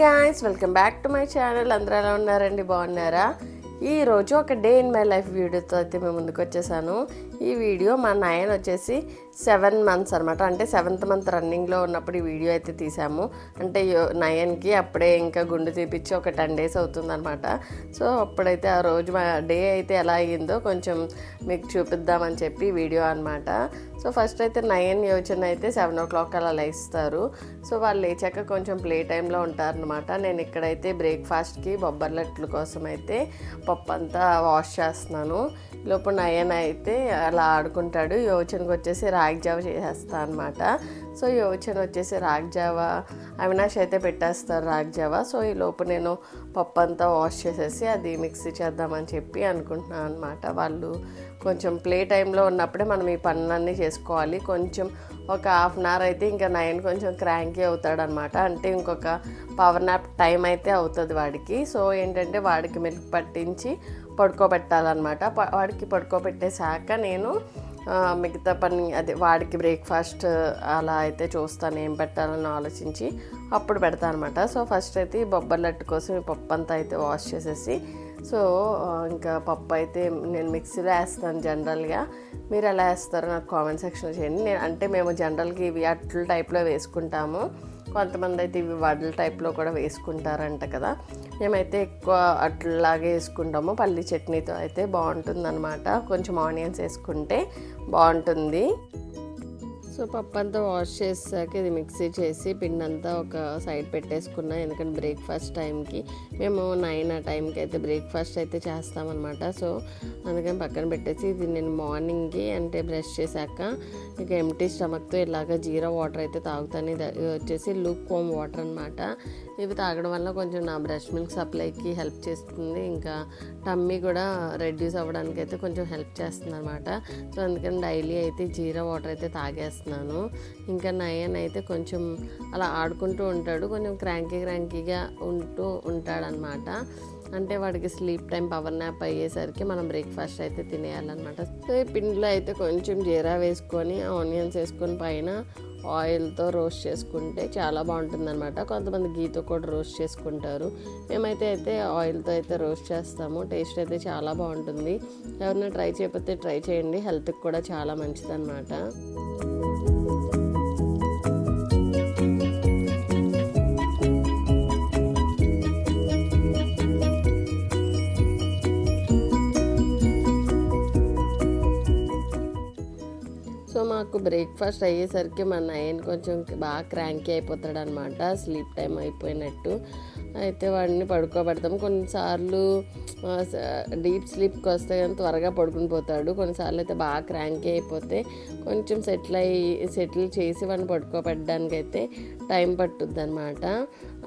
Hi guys welcome back to my channel అందరూ ఎలా ఉన్నారండి? బాగున్నారా? ఈరోజు ఒక డే ఇన్ మై లైఫ్ వీడియోతో అయితే మేము ముందుకు వచ్చేసాను. ఈ వీడియో మా నాయన వచ్చేసి సెవెన్ మంత్స్ అనమాట అంటే సెవెంత్ మంత్ రన్నింగ్లో ఉన్నప్పుడు ఈ వీడియో అయితే తీసాము. అంటే నయన్కి అప్పుడే ఇంకా గుండు తీపిచ్చి ఒక టెన్ డేస్ అవుతుందనమాట సో అప్పుడైతే ఆ రోజు మా డే అయితే ఎలా అయ్యిందో కొంచెం మీకు చూపిద్దామని చెప్పి వీడియో అనమాట సో ఫస్ట్ అయితే నయన్ యోచన అయితే సెవెన్ ఓ క్లాక్ అలా లేస్తారు. సో వాళ్ళు లేచాక కొంచెం ప్లే టైంలో ఉంటారనమాట నేను ఇక్కడైతే బ్రేక్ఫాస్ట్కి బొబ్బర్లట్ల కోసం అయితే పప్పు అంతా వాష్ చేస్తున్నాను. లోపు నయన్ అయితే అలా ఆడుకుంటాడు. యోచనకి వచ్చేసి రాగి జావ చేసేస్తా అనమాట సో యోచన వచ్చేసి రాగి జావ అవినాష్ అయితే పెట్టేస్తారు రాగి జావ. సో ఈ లోపు నేను పప్పు అంతా వాష్ చేసేసి అది మిక్సీ చేద్దామని చెప్పి అనుకుంటున్నాను అనమాట వాళ్ళు కొంచెం ప్లే టైంలో ఉన్నప్పుడే మనం ఈ పనులన్నీ చేసుకోవాలి. కొంచెం ఒక హాఫ్ అన్ అవర్ అయితే ఇంకా నైన్ కొంచెం క్రాంకీ అవుతాడనమాట అంటే ఇంకొక పవర్ నాప్ టైం అయితే అవుతుంది వాడికి. సో ఏంటంటే వాడికి మిల్క్ పట్టించి పడుకోబెట్టాలన్నమాట. వాడికి పడుకోబెట్టేశాక నేను మిగతా పని అదే వాడికి బ్రేక్ఫాస్ట్ అలా అయితే చూస్తాను ఏం పెట్టాలని ఆలోచించి అప్పుడు పెడతాను అనమాట సో ఫస్ట్ అయితే ఈ బొబ్బర్లట్టు కోసం ఈ పప్పు అంతా అయితే వాష్ చేసేసి సో ఇంకా పప్పు అయితే నేను మిక్సీలో వేస్తాను జనరల్గా. మీరు ఎలా వేస్తారో నాకు కామెంట్ సెక్షన్లో చేయండి. నేను అంటే మేము జనరల్గా ఇవి అట్ల టైప్లో వేసుకుంటాము. కొంతమంది అయితే ఇవి వడల టైప్లో కూడా వేసుకుంటారంట కదా. మేమైతే ఎక్కువ అట్లాగే వేసుకుంటాము. పల్లి చట్నీతో అయితే బాగుంటుందన్నమాట. కొంచెం ఆనియన్స్ వేసుకుంటే బాగుంటుంది. సో పప్పు అంతా వాష్ చేసాక ఇది మిక్సీ చేసి పిండి అంతా ఒక సైడ్ పెట్టేసుకున్నా ఎందుకంటే బ్రేక్ఫాస్ట్ టైంకి. మేము నైన్ ఆ టైంకి అయితే బ్రేక్ఫాస్ట్ అయితే చేస్తామన్నమాట. సో అందుకని పక్కన పెట్టేసి ఇది నేను మార్నింగ్కి అంటే బ్రష్ చేశాక ఇక ఎంటీ స్టమక్తో ఇలాగ జీరా వాటర్ అయితే తాగుతాను. ఇది వచ్చేసి లూక్ కోమ్ వాటర్ అనమాట ఇవి తాగడం వల్ల కొంచెం నా బ్రష్ మిల్క్ సప్లైకి హెల్ప్ చేస్తుంది. ఇంకా టమ్మీ కూడా రెడ్యూస్ అవ్వడానికి అయితే కొంచెం హెల్ప్ చేస్తుంది అనమాట సో అందుకని డైలీ అయితే జీరా వాటర్ అయితే చేస్తున్నాను. ఇంకా నయన్ అయితే కొంచెం అలా ఆడుకుంటూ ఉంటాడు. కొంచెం క్రాంకీ క్రాంకీగా ఉంటూ ఉంటాడనమాట అంటే వాడికి స్లీప్ టైం పవర్ నాప్ అయ్యేసరికి మనం బ్రేక్ఫాస్ట్ అయితే తినేయాలన్నమాట. సో పిండిలో అయితే కొంచెం జీరా వేసుకొని ఆనియన్స్ వేసుకొని పైన ఆయిల్తో రోస్ట్ చేసుకుంటే చాలా బాగుంటుందన్నమాట. కొంతమంది గీతో కూడా రోస్ట్ చేసుకుంటారు. మేమైతే అయితే ఆయిల్తో అయితే రోస్ట్ చేస్తాము. టేస్ట్ అయితే చాలా బాగుంటుంది. ఎవరైనా ట్రై చేయకపోతే ట్రై చేయండి. హెల్త్కి కూడా చాలా మంచిదన్నమాట. సో బ్రేక్ఫాస్ట్ అయ్యేసరికి మా నయన్ కొంచెం బాగా క్రాంకీ అయిపోతాడనమాట స్లీప్ టైం అయిపోయినట్టు. అయితే వాడిని పడుకోబెడతాం. కొన్నిసార్లు డీప్ స్లీప్కి వస్తే కానీ త్వరగా పడుకుని పోతాడు. కొన్నిసార్లు అయితే బాగా క్రాంకీ అయిపోతే కొంచెం సెటిల్ అయ్యి సెటిల్ చేసి వాడిని పడుకోబెట్టడానికి అయితే టైం పట్టుద్ది అనమాట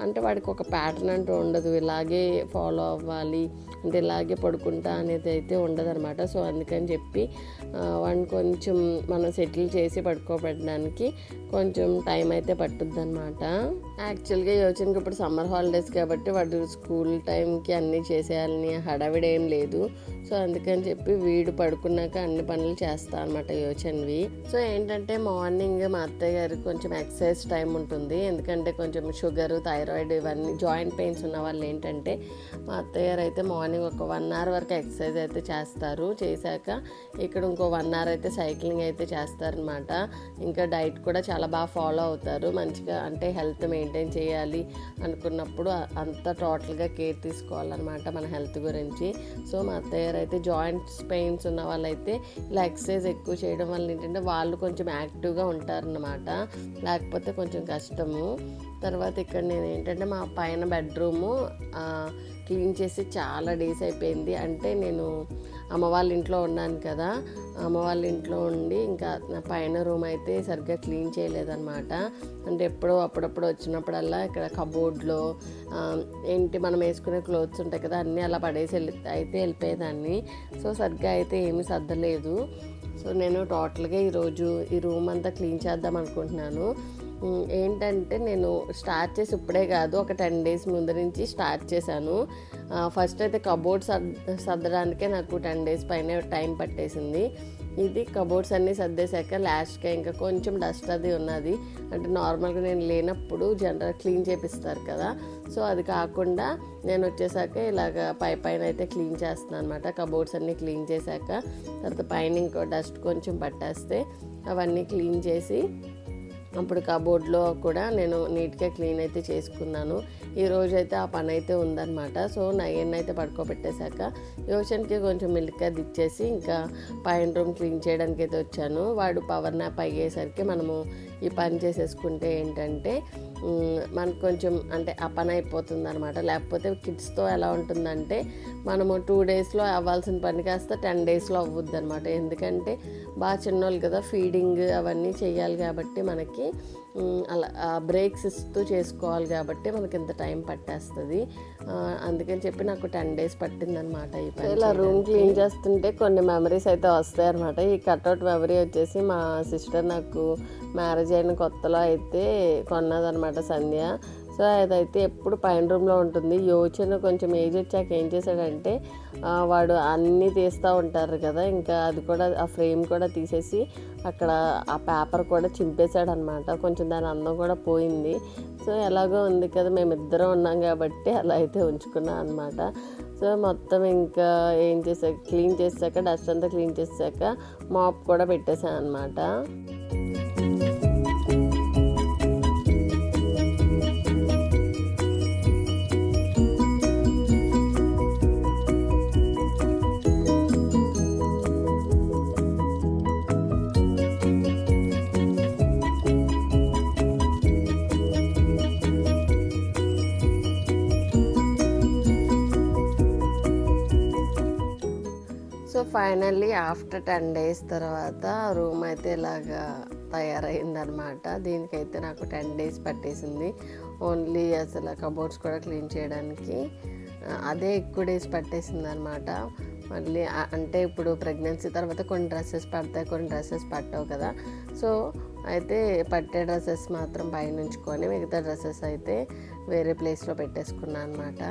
అంటే వాడికి ఒక ప్యాటర్న్ అంటూ ఉండదు. ఇలాగే ఫాలో అవ్వాలి. అంటే ఇలాగే పడుకుంటా అనేది అయితే ఉండదు అనమాట సో అందుకని చెప్పి వాడిని కొంచెం మనం సెటిల్ చేసి పడుకోబెట్టడానికి కొంచెం టైం అయితే పట్టుద్ది అనమాట యాక్చువల్గా యోచనకి ఇప్పుడు సమ్మర్ హాలిడేస్ కాబట్టి వాడు స్కూల్ టైంకి అన్నీ చేసేయాలని హడావిడి ఏం లేదు. సో అందుకని చెప్పి వీడు పడుకున్నాక అన్ని పనులు చేస్తా అనమాట యోచన్వి. సో ఏంటంటే మార్నింగ్ మా అత్తయ్య గారికి కొంచెం ఎక్సర్సైజ్ టైం ఉంటుంది. ఎందుకంటే కొంచెం షుగర్ థైరాయిడ్ ఇవన్నీ జాయింట్ పెయిన్స్ ఉన్న వాళ్ళు ఏంటంటే మా అత్తయ్య గారు అయితే మార్నింగ్ ఒక వన్ అవర్ వరకు ఎక్సర్సైజ్ అయితే చేస్తారు. చేశాక ఇక్కడ ఇంకో వన్ అవర్ అయితే సైక్లింగ్ అయితే చేస్తారనమాట ఇంకా డైట్ కూడా చాలా బాగా ఫాలో అవుతారు. మంచిగా అంటే హెల్త్ మెయింటైన్ చేయాలి అనుకున్నప్పుడు అంతా టోటల్గా కేర్ తీసుకోవాలన్నమాట మన హెల్త్ గురించి. సో మా అత్తయ్యారు అయితే జాయింట్స్ పెయిన్స్ ఉన్న వాళ్ళైతే ఇలా ఎక్సర్సైజ్ ఎక్కువ చేయడం వల్ల ఏంటంటే వాళ్ళు కొంచెం యాక్టివ్గా ఉంటారన్నమాట. లేకపోతే కొంచెం కష్టము. తర్వాత ఇక్కడ నేను ఏంటంటే మా పైన బెడ్రూము క్లీన్ చేసి చాలా డేస్ అయిపోయింది. అంటే నేను అమ్మ వాళ్ళ ఇంట్లో ఉన్నాను కదా అమ్మ వాళ్ళ ఇంట్లో ఉండి ఇంకా నా పైన రూమ్ అయితే సరిగ్గా క్లీన్ చేయలేదన్నమాట. అంటే ఎప్పుడో అప్పుడప్పుడు వచ్చినప్పుడల్లా ఇక్కడ కబోర్డ్లో ఏంటి మనం వేసుకునే క్లోత్స్ ఉంటాయి కదా అన్నీ అలా పడేసి వెళ్ళి అయితే వెళ్ళిపోయేదాన్ని. సో సరిగ్గా అయితే ఏమీ సర్దలేదు. సో నేను టోటల్గా ఈరోజు ఈ రూమ్ అంతా క్లీన్ చేద్దాం అనుకుంటున్నాను. ఏంటంటే నేను స్టార్ట్ చేసి ఇప్పుడే కాదు ఒక టెన్ డేస్ ముందు నుంచి స్టార్ట్ చేశాను. ఫస్ట్ అయితే కబోర్డ్ సర్దడానికే నాకు టెన్ డేస్ పైన టైం పట్టేసింది. ఇది కబోర్డ్స్ అన్నీ సర్దేశాక లాస్ట్గా ఇంకా కొంచెం డస్ట్ అది ఉన్నది. అంటే నార్మల్గా నేను లేనప్పుడు జనరల్ క్లీన్ చేపిస్తారు కదా. సో అది కాకుండా నేను వచ్చేసాక ఇలాగ పై పైన అయితే క్లీన్ చేస్తున్నాను అనమాట కబోర్డ్స్ అన్నీ క్లీన్ చేశాక తర్వాత పైన ఇంకో డస్ట్ కొంచెం పట్టేస్తే అవన్నీ క్లీన్ చేసి అప్పుడు కబోర్డ్లో కూడా నేను నీట్గా క్లీన్ అయితే చేసుకున్నాను. ఈరోజు అయితే ఆ పని అయితే ఉందన్నమాట. సో నయన్ అయితే పడుకోబెట్టేశాక యోషన్కి కొంచెం మిల్క్ అది ఇచ్చేసి ఇంకా పైన రూమ్ క్లీన్ చేయడానికి అయితే వచ్చాను. వాడు పవర్ నాప్ అయ్యేసరికి మనము ఈ పని చేసేసుకుంటే ఏంటంటే మనకు కొంచెం అంటే ఆ పని అయిపోతుంది అనమాట లేకపోతే కిడ్స్తో ఎలా ఉంటుందంటే మనము టూ డేస్లో అవ్వాల్సిన పని కాస్త టెన్ డేస్లో అవ్వద్దు అనమాట ఎందుకంటే బాగా చిన్నోళ్ళు కదా ఫీడింగ్ అవన్నీ చేయాలి కాబట్టి మనకి అలా బ్రేక్స్ ఇస్తూ చేసుకోవాలి కాబట్టి మనకి ఇంత టైం పట్టేస్తుంది. అందుకని చెప్పి నాకు టెన్ డేస్ పట్టిందనమాట ఈ పని ఇలా రూమ్ క్లీన్ చేస్తుంటే కొన్ని మెమరీస్ అయితే వస్తాయి అనమాట ఈ కట్అవుట్ మెమరీ వచ్చేసి మా సిస్టర్ నాకు మ్యారేజ్ అయిన కొత్తలో అయితే కొన్నదనమాట సంధ్య. సో అదైతే ఎప్పుడు పైన రూమ్లో ఉంటుంది. యోచన కొంచెం ఏజ్ వచ్చాక ఏం చేశాడంటే వాడు అన్నీ తీస్తూ ఉంటారు కదా ఇంకా అది కూడా ఆ ఫ్రేమ్ కూడా తీసేసి అక్కడ ఆ పేపర్ కూడా చింపేశాడు అనమాట కొంచెం దాని అందం కూడా పోయింది. సో ఎలాగో ఉంది కదా మేమిద్దరం ఉన్నాం కాబట్టి అలా అయితే ఉంచుకున్నాం అనమాట. సో మొత్తం ఇంకా ఏం చేసాక క్లీన్ చేసాక డస్ట్ అంతా క్లీన్ చేసాక మాప్ కూడా పెట్టేశాను అనమాట ఫైనల్లీ ఆఫ్టర్ టెన్ డేస్ తర్వాత రూమ్ అయితే ఇలాగా తయారైందనమాట దీనికైతే నాకు టెన్ డేస్ పట్టేసింది. ఓన్లీ అసలు కబోర్డ్స్ కూడా క్లీన్ చేయడానికి అదే ఎక్కువ డేస్ పట్టేసింది అనమాట మళ్ళీ అంటే ఇప్పుడు ప్రెగ్నెన్సీ తర్వాత కొన్ని డ్రెస్సెస్ పడతాయి కొన్ని డ్రెస్సెస్ పట్టవు కదా. సో అయితే పట్టే డ్రెస్సెస్ మాత్రం పైన ఉంచుకొని మిగతా డ్రెస్సెస్ అయితే వేరే ప్లేస్లో పెట్టేసుకున్నాను అనమాట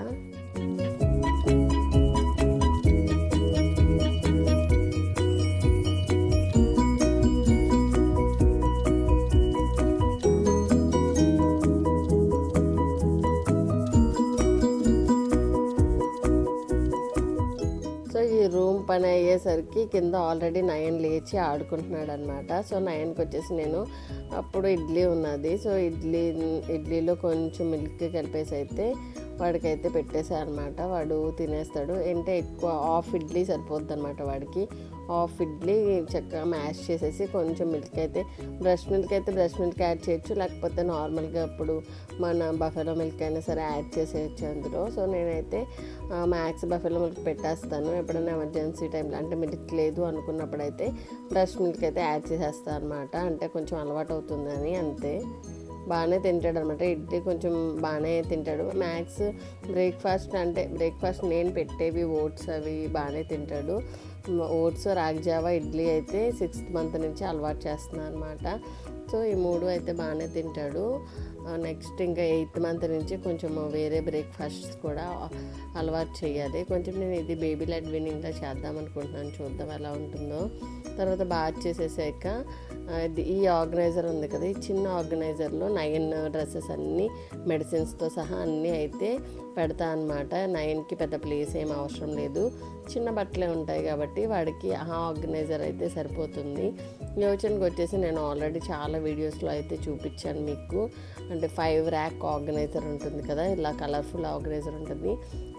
పని అయ్యేసరికి కింద ఆల్రెడీ నయన్ లేచి ఆడుకుంటున్నాడు అనమాట సో నయన్కి వచ్చేసి నేను అప్పుడు ఇడ్లీ ఉన్నది. సో ఇడ్లీ ఇడ్లీలో కొంచెం మిల్క్ కలిపేసి అయితే వాడికైతే పెట్టేశారనమాట. వాడు తినేస్తాడు. అంటే ఎక్కువ హాఫ్ ఇడ్లీ సరిపోద్ది అనమాట వాడికి. హాఫ్ ఇడ్లీ చక్కగా మ్యాష్ చేసేసి కొంచెం మిల్క్ అయితే బ్రష్ మిల్క్ అయితే బ్రష్ మిల్క్ యాడ్ చేయొచ్చు. లేకపోతే నార్మల్గా ఇప్పుడు మన బఫెలో మిల్క్ అయినా సరే యాడ్ చేసేయచ్చు అందులో. సో నేనైతే మ్యాక్స్ బఫెలో మిల్క్ పెట్టేస్తాను. ఎప్పుడైనా ఎమర్జెన్సీ టైంలో అంటే మిల్క్ లేదు అనుకున్నప్పుడైతే బ్రష్ మిల్క్ అయితే యాడ్ చేసేస్తాను అనమాట అంటే కొంచెం అలవాటు అవుతుందని అంతే. బాగానే తింటాడు అనమాట ఇడ్లీ కొంచెం బాగానే తింటాడు. మ్యాక్స్ బ్రేక్ఫాస్ట్ అంటే బ్రేక్ఫాస్ట్ నేను పెట్టేవి ఓట్స్ అవి బాగానే తింటాడు. ఓట్స్ రాగిజావా ఇడ్లీ అయితే సిక్స్త్ మంత్ నుంచి అలవాటు చేస్తున్నాను అనమాట సో ఈ మూడు అయితే బాగానే తింటాడు. నెక్స్ట్ ఇంకా ఎయిత్ మంత్ నుంచి కొంచెం వేరే బ్రేక్ఫాస్ట్స్ కూడా అలవాటు చేయాలి. కొంచెం నేను ఇది బేబీ లెడ్ వినింగ్లో చేద్దాం అనుకుంటున్నాను. చూద్దాం ఎలా ఉంటుందో. తర్వాత బాగా చేసేసాక ఈ ఆర్గనైజర్ ఉంది కదా ఈ చిన్న ఆర్గనైజర్లో నైన్ డ్రెస్సెస్ అన్నీ మెడిసిన్స్తో సహా అన్నీ అయితే పెడతా అనమాట నైన్కి పెద్ద ప్లేస్ ఏం అవసరం లేదు. చిన్న బట్టలే ఉంటాయి కాబట్టి వాడికి ఆ ఆర్గనైజర్ అయితే సరిపోతుంది. యోచనకి వచ్చేసి నేను ఆల్రెడీ చాలా వీడియోస్లో అయితే చూపించాను మీకు. అంటే ఫైవ్ ర్యాక్ ఆర్గనైజర్ ఉంటుంది కదా ఇలా కలర్ఫుల్ ఆర్గనైజర్ ఉంటుంది.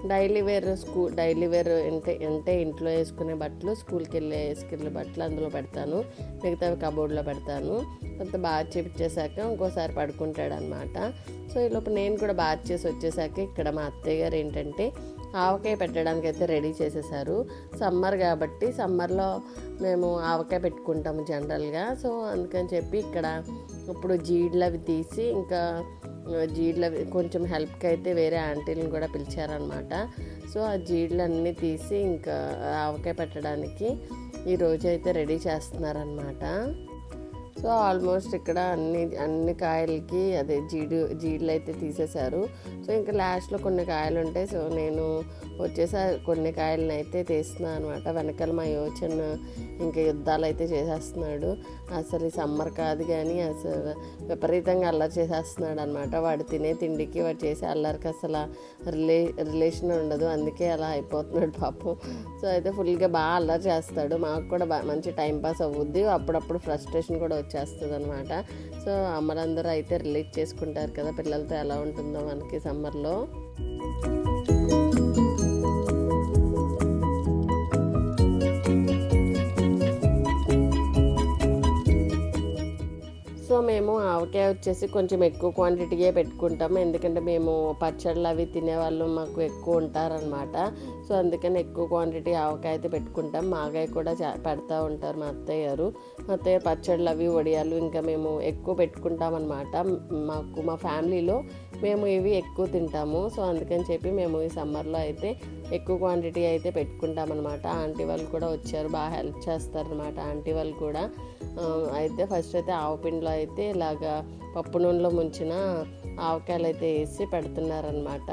Daily wear school daily wear అంటే అంటే ఇంట్లో వేసుకునే బట్టలు స్కూల్కి వెళ్ళే వేసుకెళ్ళే బట్టలు అందులో పెడతాను. మిగతావి కబోర్డ్లో పెడతాను. తర్వాత బాగా చేపించేశాక ఇంకోసారి పడుకుంటాడు అనమాట సో ఈ లోపు నేను కూడా బాగా చేసి వచ్చేసాక ఇక్కడ మా అత్తయ్య గారు ఏంటంటే ఆవకాయ పెట్టడానికి అయితే రెడీ చేసేసారు. సమ్మర్ కాబట్టి సమ్మర్లో మేము ఆవకాయ పెట్టుకుంటాము జనరల్గా. సో అందుకని చెప్పి ఇక్కడ ఇప్పుడు జీడ్లు అవి తీసి ఇంకా జీడ్లు అవి కొంచెం హెల్ప్కి అయితే వేరే ఆంటీలను కూడా పిలిచారనమాట సో ఆ జీడ్లు అన్నీ తీసి ఇంకా ఆవకాయ పెట్టడానికి ఈరోజు అయితే రెడీ చేస్తున్నారనమాట సో ఆల్మోస్ట్ ఇక్కడ అన్ని అన్ని కాయలకి అదే జీడు జీడులు అయితే తీసేశారు. సో ఇంకా లాస్ట్లో కొన్ని కాయలు ఉంటాయి సో నేను వచ్చేసా కొన్ని కాయలను అయితే తీస్తున్నాను అనమాట వెనకాల మా యోచన ఇంకా యుద్ధాలు అయితే చేసేస్తున్నాడు. అసలు ఈ సమ్మర్ కాదు కానీ అసలు విపరీతంగా అల్లరి చేసేస్తున్నాడు అనమాట వాడు తినే తిండికి వాడు చేసే అల్లరికి అసలు రిలే రిలేషన్ ఉండదు. అందుకే అలా అయిపోతున్నాడు పాపం. సో అయితే ఫుల్గా బాగా అల్లరి చేస్తాడు. మాకు కూడా బా మంచి టైం పాస్ అవ్వుద్ది అప్పుడప్పుడు ఫ్రస్ట్రేషన్ కూడా వచ్చేస్తుంది అనమాట సో అమ్మలందరూ అయితే రిలేట్ చేసుకుంటారు కదా పిల్లలతో ఎలా ఉంటుందో మనకి సమ్మర్లో. సో మేము ఆవకాయ వచ్చేసి కొంచెం ఎక్కువ క్వాంటిటీయే పెట్టుకుంటాము. ఎందుకంటే మేము పచ్చళ్ళు అవి తినేవాళ్ళు మాకు ఎక్కువ ఉంటారనమాట సో అందుకని ఎక్కువ క్వాంటిటీ ఆవకాయ అయితే పెట్టుకుంటాం. మాగాయ కూడా చా- పెడతా ఉంటారు మా అత్తయ్య గారు. మా అత్తయ్య పచ్చళ్ళు అవి వడియాలు ఇంకా మేము ఎక్కువ పెట్టుకుంటాం అనమాట మాకు మా ఫ్యామిలీలో మేము ఇవి ఎక్కువ తింటాము. సో అందుకని చెప్పి మేము ఈ సమ్మర్లో అయితే ఎక్కువ క్వాంటిటీ అయితే పెట్టుకుంటాం అనమాట ఆంటీ వాళ్ళు కూడా వచ్చారు బాగా హెల్ప్ చేస్తారనమాట ఆంటీ వాళ్ళు కూడా అయితే ఫస్ట్ అయితే ఆవపిండిలో అయితే ఇలాగా పప్పు నూనెలో ముంచిన ఆవకాయలు అయితే వేసి పెడుతున్నారనమాట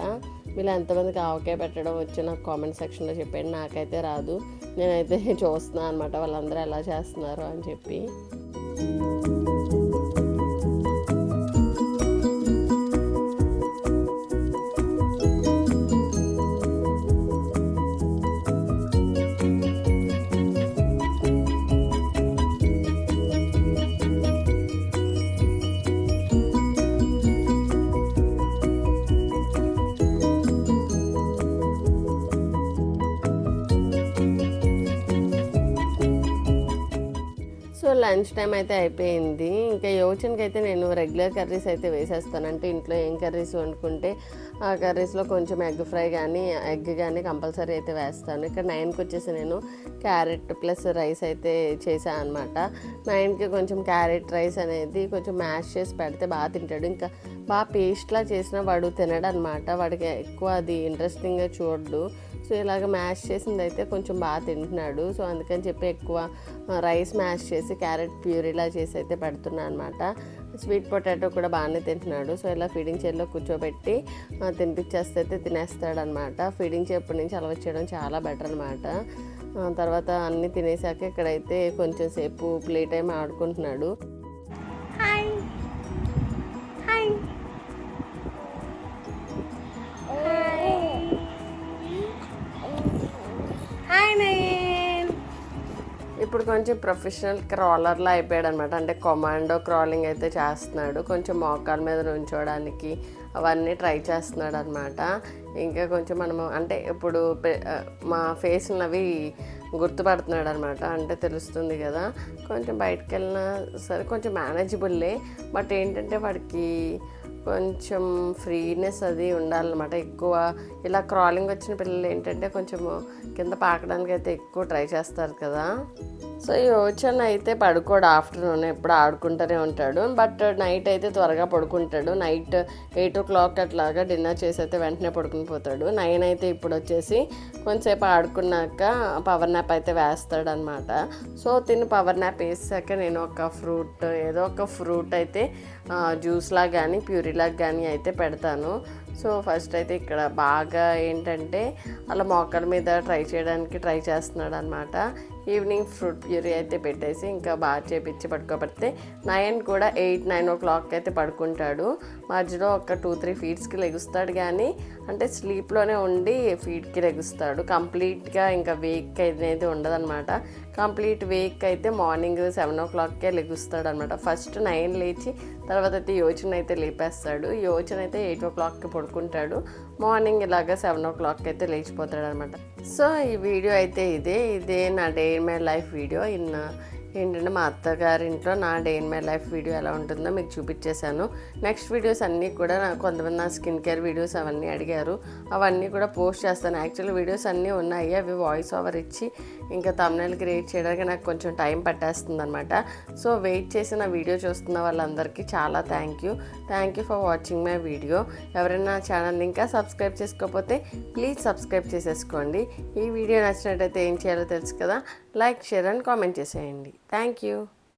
మీరు ఎంతమందికి ఆవకాయ పెట్టడం వచ్చి నాకు కామెంట్ సెక్షన్లో చెప్పండి. నాకైతే రాదు. నేనైతే చూస్తున్నాను అనమాట వాళ్ళందరూ ఎలా చేస్తున్నారు అని చెప్పి. లంచ్ టైం అయితే అయిపోయింది. ఇంకా యోచనకి అయితే నేను రెగ్యులర్ కర్రీస్ అయితే వేసేస్తాను. అంటే ఇంట్లో ఏం కర్రీస్ వండుకుంటే ఆ కర్రీస్లో కొంచెం ఎగ్ ఫ్రై కానీ ఎగ్ కానీ కంపల్సరీ అయితే వేస్తాను. ఇక్కడ నైన్కి వచ్చేసి నేను క్యారెట్ ప్లస్ రైస్ అయితే చేశాను అనమాట నైన్కి కొంచెం క్యారెట్ రైస్ అనేది కొంచెం మ్యాష్ చేసి పెడితే బాగా తింటాడు. ఇంకా బాగా పేస్ట్లా చేసిన వాడు తినడు అనమాట వాడికి ఎక్కువ అది ఇంట్రెస్టింగ్గా చూడడు. ఇలాగ మ్యాష్ చేసింది అయితే కొంచెం బాగా తింటున్నాడు. సో అందుకని చెప్పి ఎక్కువ రైస్ మ్యాష్ చేసి క్యారెట్ ప్యూరీలా చేసి అయితే పెడుతున్నాను అనమాట స్వీట్ పొటాటో కూడా బాగానే తింటున్నాడు. సో ఇలా ఫీడింగ్ చైర్లో కూర్చోబెట్టి తినిపించేస్తే అయితే తినేస్తాడనమాట ఫీడింగ్ చైర్ నుంచి అలవాటు చేయడం చాలా బెటర్ అనమాట తర్వాత అన్నీ తినేసాక ఇక్కడైతే కొంచెం సేపు ప్లే టైం ఆడుకుంటున్నాడు. కొంచెం ప్రొఫెషనల్ క్రాలర్లా అయిపోయాడు అనమాట అంటే కొమాండో క్రాలింగ్ అయితే చేస్తున్నాడు. కొంచెం మోకాల మీద నుంచోడానికి అవన్నీ ట్రై చేస్తున్నాడు అనమాట ఇంకా కొంచెం మనము అంటే ఇప్పుడు మా ఫేస్ అవి గుర్తుపడుతున్నాడు అనమాట అంటే తెలుస్తుంది కదా కొంచెం బయటకు వెళ్ళినా సరే కొంచెం మేనేజబుల్లే బట్ ఏంటంటే వాడికి కొంచెం ఫ్రీనెస్ అది ఉండాలన్నమాట. ఎక్కువ ఇలా క్రాలింగ్ వచ్చిన పిల్లలు ఏంటంటే కొంచెం కింద పాకడానికి అయితే ఎక్కువ ట్రై చేస్తారు కదా. సో ఈ యోచన్ అయితే పడుకోడు ఆఫ్టర్నూన్ ఎప్పుడు ఆడుకుంటూనే ఉంటాడు. బట్ నైట్ అయితే త్వరగా పడుకుంటాడు. నైట్ ఎయిట్ ఓ క్లాక్ అట్లాగా డిన్నర్ చేసి అయితే వెంటనే పడుకుని పోతాడు. నైన్ అయితే ఇప్పుడు వచ్చేసి కొంతసేపు ఆడుకున్నాక పవర్ నాప్ అయితే వేస్తాడు అనమాట సో తిని పవర్ నాప్ వేసాక నేను ఒక ఫ్రూట్ ఏదో ఒక ఫ్రూట్ అయితే జ్యూస్లా కానీ ప్యూరీలా కానీ అయితే పెడతాను. సో ఫస్ట్ అయితే ఇక్కడ బాగా ఏంటంటే అలా మొక్కల మీద ట్రై చేయడానికి ట్రై చేస్తున్నాడు అనమాట ఈవినింగ్ ఫ్రూట్ ప్యూరీ అయితే పెట్టేసి ఇంకా బాగా చేపించి పడుకోబడితే నైన్ కూడా ఎయిట్ నైన్ ఓ క్లాక్ అయితే పడుకుంటాడు. మధ్యలో ఒక టూ త్రీ ఫీట్స్కి లెగుస్తాడు కానీ అంటే స్లీప్లోనే ఉండి ఫీట్కి లెగుస్తాడు. కంప్లీట్గా ఇంకా వేక్ అనేది ఉండదన్నమాట కంప్లీట్ వేక్ అయితే మార్నింగ్ సెవెన్ ఓ క్లాక్కే లెగుస్తాడు అనమాట ఫస్ట్ నైన్ లేచి తర్వాత అయితే యోచన అయితే లేపేస్తాడు. యోచన అయితే ఎయిట్ ఓ క్లాక్కి పడుకుంటాడు. మార్నింగ్ ఇలాగ సెవెన్ ఓ క్లాక్కి అయితే లేచిపోతాడు అనమాట సో ఈ వీడియో అయితే ఇదే. ఇదే నా day in my life video. In ఏంటంటే మా అత్తగారి ఇంట్లో నా day in my life video ఎలా ఉంటుందో మీకు చూపించేశాను. నెక్స్ట్ వీడియోస్ అన్నీ కూడా నాకు కొంతమంది నా స్కిన్ కేర్ వీడియోస్ అవన్నీ అడిగారు. అవన్నీ కూడా పోస్ట్ చేస్తాను. యాక్చువల్ వీడియోస్ అన్నీ ఉన్నాయి. అవి వాయిస్ ఓవర్ ఇచ్చి ఇంకా తమ్నైల్ క్రియేట్ చేయడానికి నాకు కొంచెం టైం పట్టేస్తుంది అనమాట సో వెయిట్ చేసి నా వీడియో చూస్తున్న వాళ్ళందరికీ చాలా thank you thank you for watching my video ఎవరైనా నా ఛానల్ ఇంకా సబ్స్క్రైబ్ చేసుకోకపోతే ప్లీజ్ సబ్స్క్రైబ్ చేసేసుకోండి. ఈ వీడియో నచ్చినట్టయితే ఏం చేయాలో తెలుసు కదా? లైక్ షేర్ అండ్ కామెంట్ చేసేయండి. Thank you